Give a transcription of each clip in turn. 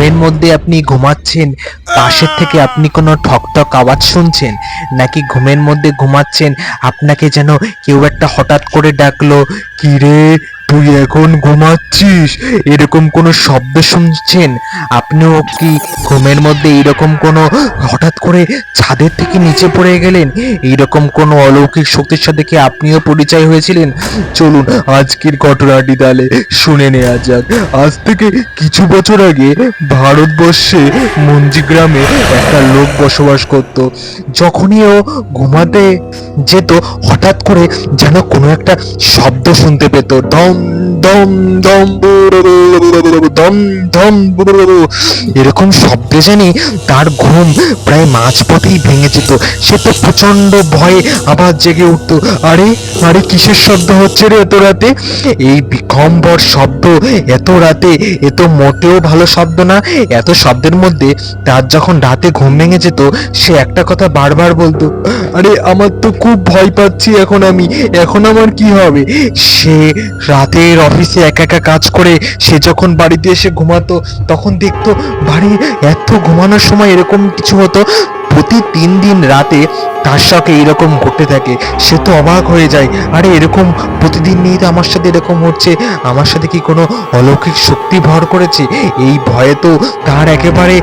ঘুমের মধ্যে আপনি ঘুমাচ্ছেন, পাশের থেকে আপনি কোনো ঠকঠক আওয়াজ শুনছেন? নাকি ঘুমের মধ্যে ঘুমাচ্ছেন, আপনাকে যেন কেউ একটা হঠাৎ করে ডাকলো কি রে তুই এখন ঘুমাচ্ছিস? এরকম কোনো শব্দ শুনছেন? আপনিও কি ঘুমের মধ্যে এরকম কোনো হঠাৎ করে ছাদের থেকে নিচে পড়ে গেলেন? এইরকম কোনো অলৌকিক শক্তির সাথে কি আপনিও পরিচয় হয়েছিলেন? চলুন, আজকের ঘটনাটি তাহলে শুনে নেওয়া যাক। আজ থেকে কিছু বছর আগে ভারতবর্ষে মঞ্জি গ্রামে একটা লোক বসবাস করত। যখনই ও ঘুমাতে যেত, হঠাৎ করে যেন কোনো একটা শব্দ শুনতে পেত। দম দম দম দম দম এরকম শব্দে জানি তার ঘুম প্রায় মাঝপথেই ভেঙে যেত। সে তো প্রচণ্ড ভয়ে আবার জেগে উঠতো। আরে আরে কিসের শব্দ হচ্ছে রে এত রাতে? এই বিকম্বর শব্দ এত রাতে, এ তো মোটেও ভালো শব্দ না। এত শব্দের মধ্যে তার যখন রাতে ঘুম ভেঙে যেত, সে একটা কথা বারবার বলতো, আরে, আমার তো খুব ভয় পাচ্ছি এখন আমি, এখন আমার কি হবে? সে রাতের অফিসে একা একা কাজ করে সে যখন বাড়িতে এসে ঘুমাতো, তখন দেখতো বাড়ি এত ঘুমানোর সময় এরকম কিছু হতো। প্রতি তিন দিন রাতে তার সাথে এরকম ঘটতে থাকে। সে তো অবাক হয়ে যায়, আরে, এরকম প্রতিদিন নিয়ে তো আমার সাথে এরকম হচ্ছে। আমার সাথে কি কোনো অলৌকিক শক্তি ভর করেছে? এই ভয়ে তো তার একেবারে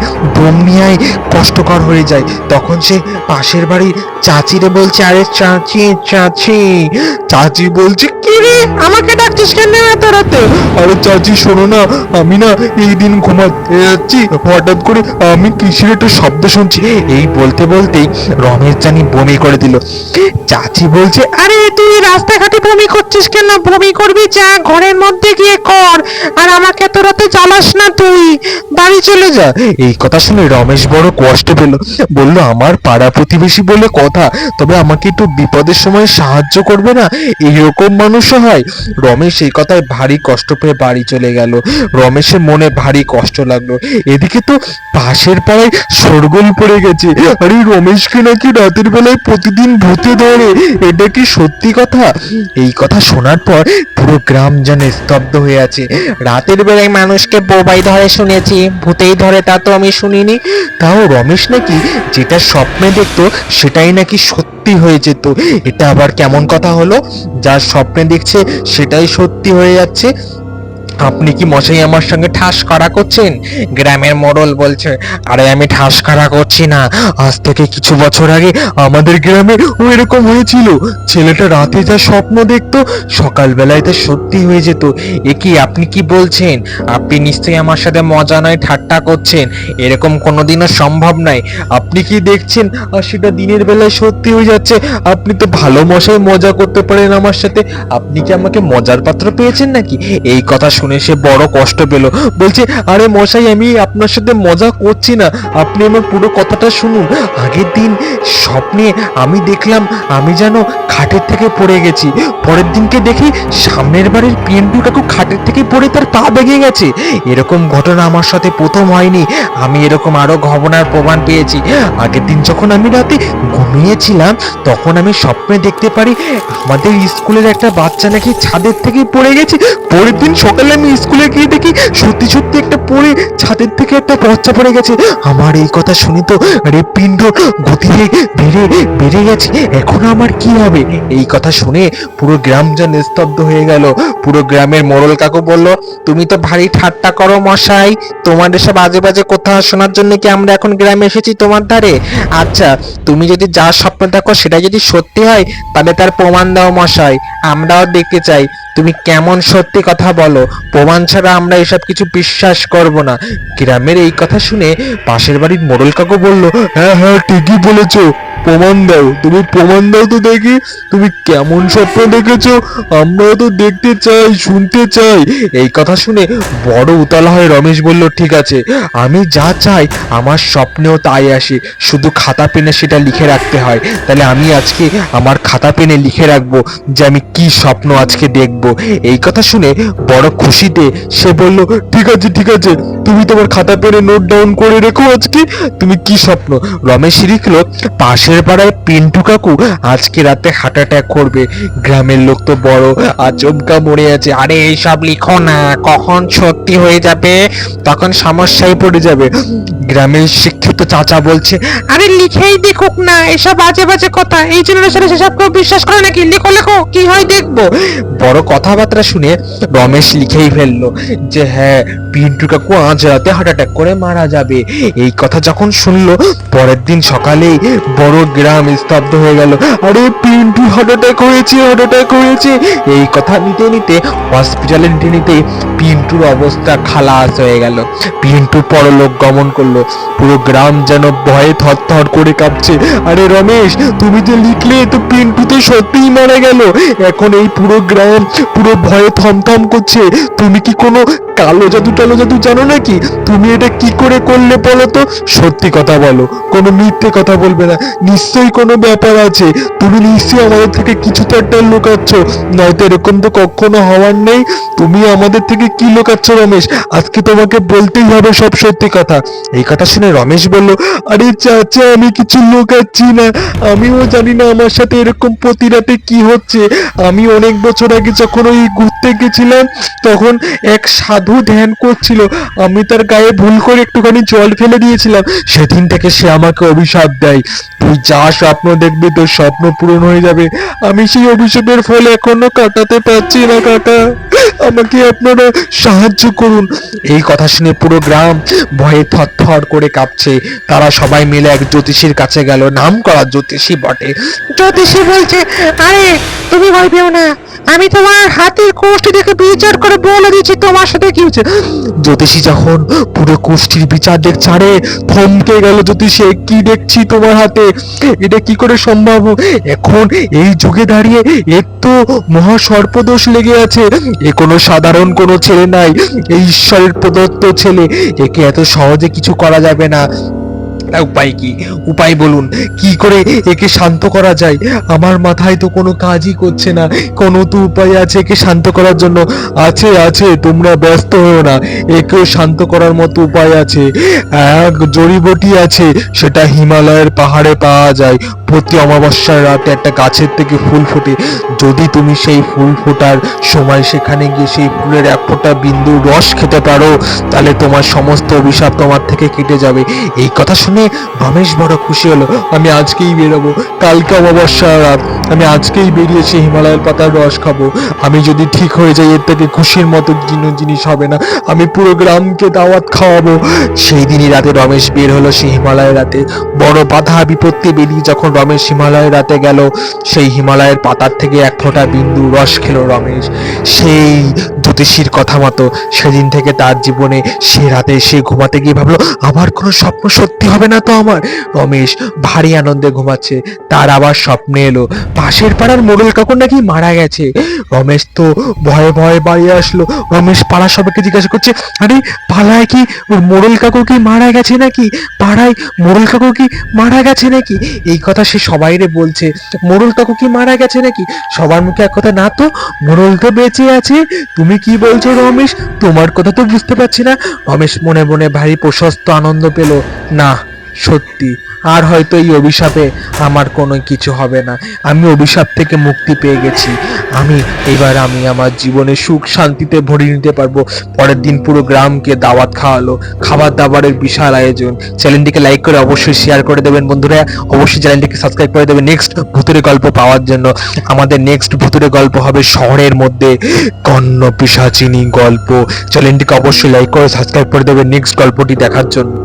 নিয়ে কষ্টকর হয়ে যায়। তখন সে পাশের বাড়ির চাচিরে বলছে, আরে, চাচি চাচি চাচি বলছে, কি রে, আমাকে ডাকছিস কেন এত রাতে? আরে চাচি, শোনো না, আমি না এই দিন ঘুমাতে যাচ্ছি। হঠাৎ করে আমি কিসের একটা শব্দ শুনছি। এই বলতে বলতেই রমেশ জানি বমি করে দিল। চাচি বলছে, আরে, তুই রাস্তাঘাটে বমি করছিস কেন? বমি করবি যা, ঘরের মধ্যে গিয়ে কর। আর আমাকে তো রাতে জ্বালাস না তুই। বাড়ি চলে যা। এই কথা শুনে রমেশ বড় কষ্ট পেল। বলল, আমার পাড়া প্রতিবেশী বলে কথা, তবে আমাকে একটু বিপদের সময় সাহায্য করবে না? এইরকম মানুষও হয়। রমেশ এই কথায় ভারী কষ্ট পেয়ে বাড়ি চলে গেল। রমেশের মনে ভারী কষ্ট লাগল। এদিকে তো পাশের পাড়ায় শোরগোল পড়ে গেছে। আরে রমেশকে নাকি রাতের বেলায় প্রতিদিন ভূতে ধরে। এটা কি সত্যি কথা? এই কথা শোনার পর পুরো গ্রাম যেন স্তব্ধ হয়ে আছে। রাতের বেলায় মানুষকে বোবাই ধরে শুনেছি। ভূতেই ধরে তা তো আমি শুনিনি। তাও রমেশ নাকি যেটা স্বপ্নে দেখতো, সেটাই নাকি সত্যি হয়ে যেত। এটা আবার কেমন কথা হলো? যার স্বপ্নে দেখছে, সেটাই সত্যি হয়ে যাচ্ছে। আপনি কি মশাই আমার সঙ্গে ঠাস করা করছেন? গ্রামের মোড়ল বলছে, আরে আমি ঠাস করা করছি না। আজ থেকে কিছু বছর আগে আমাদের গ্রামে ও এরকম হয়েছিল। ছেলেটা রাতে যা স্বপ্ন দেখতো, সকালবেলায় তা সত্যি হয়ে যেত। এ কি আপনি কি বলছেন? আপনি নিশ্চয়ই আমার সাথে মজা নয়, ঠাট্টা করছেন। এরকম কোনোদিনও সম্ভব নয়। আপনি কি দেখছেন? আর সেটা দিনের বেলায় সত্যি হয়ে যাচ্ছে। আপনি তো ভালো মশাই মজা করতে পারেন আমার সাথে। আপনি কি আমাকে মজার পাত্র পেয়েছেন নাকি? এই কথা শুনে সে বড় কষ্ট পেল। বলছে, আরে মশাই, আমি আপনার সাথে মজা করছি না। আপনি আমার পুরো কথাটা শুনুন। আগের দিন স্বপ্নে আমি দেখলাম, আমি যেন খাটের থেকে পড়ে গেছি। পরের দিনকে দেখি সামনের বাড়ির পিন্টু কাকু খাটের থেকে পড়ে তার পা ভেঙে গেছে। এরকম ঘটনা আমার সাথে প্রথম হয়নি। আমি এরকম আরও ঘটনার প্রমাণ পেয়েছি। আগের দিন যখন আমি রাতে ঘুমিয়েছিলাম, তখন আমি স্বপ্নে দেখতে পারি আমাদের স্কুলের একটা বাচ্চা নাকি ছাদের থেকে পড়ে গেছে। পরের দিন সকালে আমি স্কুলে গিয়ে দেখি সত্যি সত্যি একটা পড়ে ছাদের থেকে একটা বাচ্চা পড়ে গেছে। আমার এই কথা শুনে তো হৃৎপিণ্ড গতিতে বেড়ে বেড়ে গেছে। এখন আমার কি হবে? এই কথা শুনে পুরো গ্রাম যেন স্তব্ধ হয়ে গেল। পুরো গ্রামের মোড়ল কাকু বলল, তুমি তো ভারী ঠাট্টা করো মশাই। তোমার এসব আজে বাজে কথা শোনার জন্য কি আমরা এখন গ্রামে এসেছি? তোমার ধারে আচ্ছা তুমি যদি যা স্বপ্ন দেখো সেটা যদি সত্যি হয়, তাহলে তার প্রমাণ দাও মশাই, আমরাও দেখতে চাই। তুমি কেমন সত্যি কথা বলো? প্রমাণ ছাড়া আমরা এসব কিছু বিশ্বাস করব না। গ্রামের এই কথা শুনে পাশের বাড়ির মোড়ল কাকু বলল হ্যাঁ হ্যাঁ ঠিকই বলেছ। প্রমাণ দাও, তুমি প্রমাণ দাও তো দেখি, তুমি কেমন স্বপ্ন দেখেছ? আমরাও তো দেখতে চাই, শুনতে চাই। এই কথা শুনে বড় উতলা হয়ে রমেশ বলল, ঠিক আছে, আমি যা চাই আমার স্বপ্নেও তাই আসে। শুধু খাতা পেনে সেটা লিখে রাখতে হয়। তাহলে আমি আজকে আমার খাতা পেনে লিখে রাখব যে আমি কি স্বপ্ন আজকে দেখব। এই কথা শুনে বড় খুশিতে সে বলল, ঠিক আছে ঠিক আছে, তুমি তোমার খাতা পেনে নোট ডাউন করে রেখো আজকে। তুমি কি স্বপ্ন? রমেশ লিখলো পাশের পাড়ায় পিন্টু কাকু আজকে রাতে হার্ট অ্যাটাক করবে। গ্রামের লোক তো বড়, আচমকা মরে আছে। আরে এইসব লিখো না, কখন সত্যি হয়ে যাবে? তখন সমস্যায় পড়ে যাবে। গ্রামের শিক্ষিত চাচা বলছে, আরে লিখেই দেখুক না, এসব আজে বাজে কথা। এই জেনারেশনে সেসব কেউ বিশ্বাস করে নাকি? লেখো লেখো, কি হয় দেখব? বড় কথাবার্তা শুনে রমেশ লিখেই ফেলল যে হ্যাঁ পিন্টু কাকু আজ রাতে হার্ট অ্যাটাক করে মারা যাবে। এই কথা যখন শুনলো, পরের দিন সকালেই বড় গ্রাম স্তব্ধ হয়ে গেল। আরে, পিন্টু হার্ট অ্যাটাক হয়েছে হার্ট অ্যাটাক হয়েছে। এই কথা নিতে নিতে হসপিটালে নিতে নিতে পিন্টুর অবস্থা খালাস হয়ে গেল। পিন্টু পরলোক গমন করল। পুরো গ্রাম যেন ভয়ে থরথর করে কাঁপছে। আরে রমেশ, তুমি যে লিখলে তো পিন্টু তো সত্যিই মারা গেল। এখন এই পুরো গ্রাম পুরো ভয়ে থমথম করছে। তুমি কি কোনো কালো জাদু টালো জাদু জানো নাকি? তুমি এটা কি করে করলে বলো তো? সত্যি কথা বলো, কোনো মিথ্যে কথা বলবে না। নিশ্চয়ই কোনো ব্যাপার আছে। তুমি নিশ্চয়ই আমাদের থেকে কিছু তো একটা লুকাচ্ছ। নয়তো এরকম তো কখনো হওয়ার নেই। তুমি আমাদের থেকে কি লুকাচ্ছ রমেশ? আজকে তোমাকে বলতেই হবে সব সত্যি কথা। এই কথা শুনে রমেশ বলল, আরে চাচা, আমি কিছু লুকাচ্ছি না। আমিও জানি না আমার সাথে এরকম প্রতি রাতে কি হচ্ছে। আমি অনেক বছর আগে যখন ওই ঘুরতে গেছিলাম, তখন এক সাধু ধ্যান করছিল। আমি তার গায়ে ভুল করে একটুখানি জল ফেলে দিয়েছিলাম। সেদিন থেকে সে আমাকে অভিশাপ দেয়। তুই যা স্বপ্ন দেখবি, তোর স্বপ্ন পূরণ হয়ে যাবে। আমি সেই অভিশাপের ফল এখনও কাটাতে পারছি না, কাকা। আমাকে আপনারা সাহায্য করুন। এই কথা শুনে পুরো গ্রাম ভয়ে থরথর করে কাঁপছে। তারা সবাই মিলে এক জ্যোতিষীর কাছে গেল। নাম করা জ্যোতিষী বটে। জ্যোতিষী বলছে, আরে, তুমি ভয় পেও না। আমি তোমার হাতের কোষ্ঠী দেখে বিচার করে বলে দিচ্ছি তোমার সাথে কি হচ্ছে জ্যোতিষী যখন পুরো কুষ্টির বিচার দেখছে, আরে থমকে গেল জ্যোতিষী কি দেখছি তোমার হাতে? এটা কি করে সম্ভব? এখন এই যুগে দাঁড়িয়ে এর তো মহা সর্পদোষ লেগে আছে। এ কোনো সাধারণ কোনো ছেলে নাই এই ঈশ্বরের প্রদত্ত ছেলে। একে এত সহজে কিছু করা যাবে না। তা উপায় কি? উপায় বলুন, কি করে একে শান্ত করা যায়? আমার মাথায় তো কোনো কাজই করছে না। কোনো তো উপায় আছে একে শান্ত করার জন্য। আছে আছে, তোমরা ব্যস্ত হও না। একেও শান্ত করার মতো উপায় আছে। এক জড়িবটি আছে, সেটা হিমালয়ের পাহাড়ে পাওয়া যায়। প্রতি অমাবস্যার রাতে একটা গাছের থেকে ফুল ফোটে। যদি তুমি সেই ফুল ফোটার সময় সেখানে গিয়ে সেই ফুলের এক ফোঁটা বিন্দু রস খেতে পারো, তাহলে তোমার সমস্ত অভিশাপ তোমার থেকে কেটে যাবে। এই কথা শুনে রমেশ বড় খুশি হলো। আমি আজকেই বেরোবো। কালকে অমাবস্যার রাত। আমি আজকেই বেরিয়েছি হিমালয়ের পাতার রস খাব। আমি যদি ঠিক হয়ে যাই, এর থেকে খুশির মতো জিনিস হবে না। আমি পুরো গ্রামকে দাওয়াত খাওয়াবো। সেই দিনই রাতে রমেশ বের হলো সেই হিমালয়ের রাতে। বড় বাধা বিপত্তি বেরিয়ে যখন রমেশ হিমালয়ের রাতে গেল। সেই হিমালয়ের পাতার থেকে এক ফোঁটা বিন্দু রস খেলো রমেশ। সেই জ্যোতিষীর কথা মতো সেদিন থেকে তার জীবনে সে রাতে সে ঘুমাতে গিয়ে ভাবলো, আমার কোনো স্বপ্ন সত্যি হবে না তো আমার? রমেশ ভারী আনন্দে ঘুমাচ্ছে। তার আবার স্বপ্নে এলো, পাশের পাড়ার মোড়ল কাকু নাকি মারা গেছে? রমেশ তো ভয়ে ভয়ে বাড়ি আসলো। রমেশ পাড়া সবাইকে জিজ্ঞাসা করছে, আরে পালায় কি? ওর মোড়ল কাকু কি মারা গেছে নাকি? পাড়ায় মোরল কাকু কি মারা গেছে নাকি? এই কথা সে সবাই রে বলছে। মোরল কাকু কি মারা গেছে নাকি? সবার মুখে এক কথা না তো? মোড়ল তো বেঁচে আছে। তুমি কি বলছো রমেশ? তোমার কথা তো বুঝতে পারছি না। রমেশ মনে মনে ভারী প্রশস্ত আনন্দ পেল। না সত্যি। আর হয়তো এই অভিশাপে আমার কোনো কিছু হবে না। আমি অভিশাপ থেকে মুক্তি পেয়ে গেছি। আমি, এবার আমি আমার জীবনে সুখ শান্তিতে ভরে নিতে পারব। পরের দিন পুরো গ্রামকে দাওয়াত খাওয়ালো। খাবার দাবারের বিশাল আয়োজন। চ্যানেলটিকে লাইক করে অবশ্যই শেয়ার করে দেবেন বন্ধুরা। অবশ্যই চ্যানেলটিকে সাবস্ক্রাইব করে দেবেন। নেক্সট ভূতের গল্প পাওয়ার জন্য। আমাদের নেক্সট ভূতের গল্প হবে শহরের মধ্যে। কর্ণ পিসাচিনী গল্প। চ্যানেলটিকে অবশ্যই লাইক করে সাবস্ক্রাইব করে দেবেন নেক্সট গল্পটি দেখার জন্য।